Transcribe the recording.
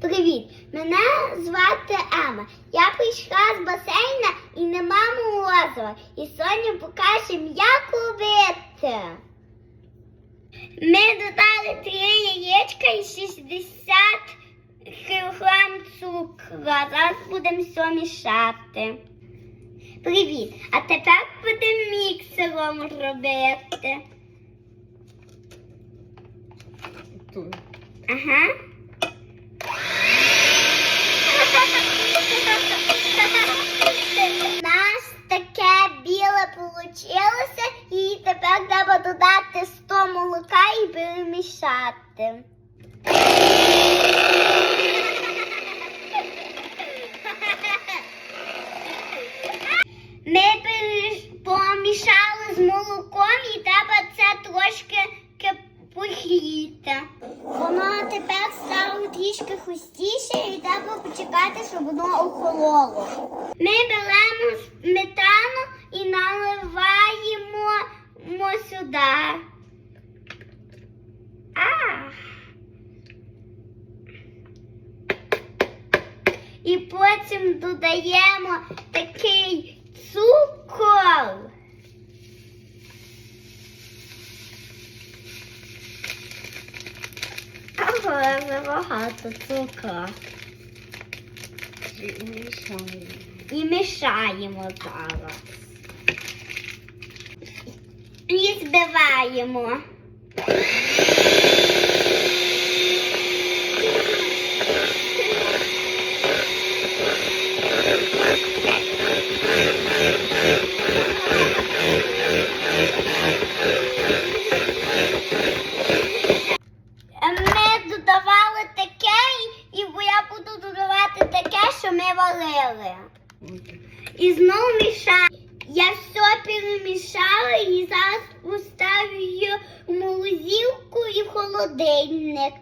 Привіт! Мене звати Ема. Я прийшла з басейна і нема морозива. І Соня покаже, як робити. Ми додали три яєчка і 60 кг цукру. Зараз будемо все мішати. Привіт! А тепер будемо міксером робити. Ага. Получилося, і тепер треба додати 100 молока і перемішати. Ми помішали з молоком і треба це трошки кипухіти. Воно тепер стало трішки хустіше і треба почекати, щоб воно охололо. Ми беремо сметану і наливаємо І потім додаємо такий цукор. Ага, забагато цукру. І мішаємо. І мішаємо зараз. І збиваємо. Ми додавали таке, і я буду додавати таке, що ми варили. І знову мішаю. Я все перемішала і зараз поставлю її в морозилку і в холодильник.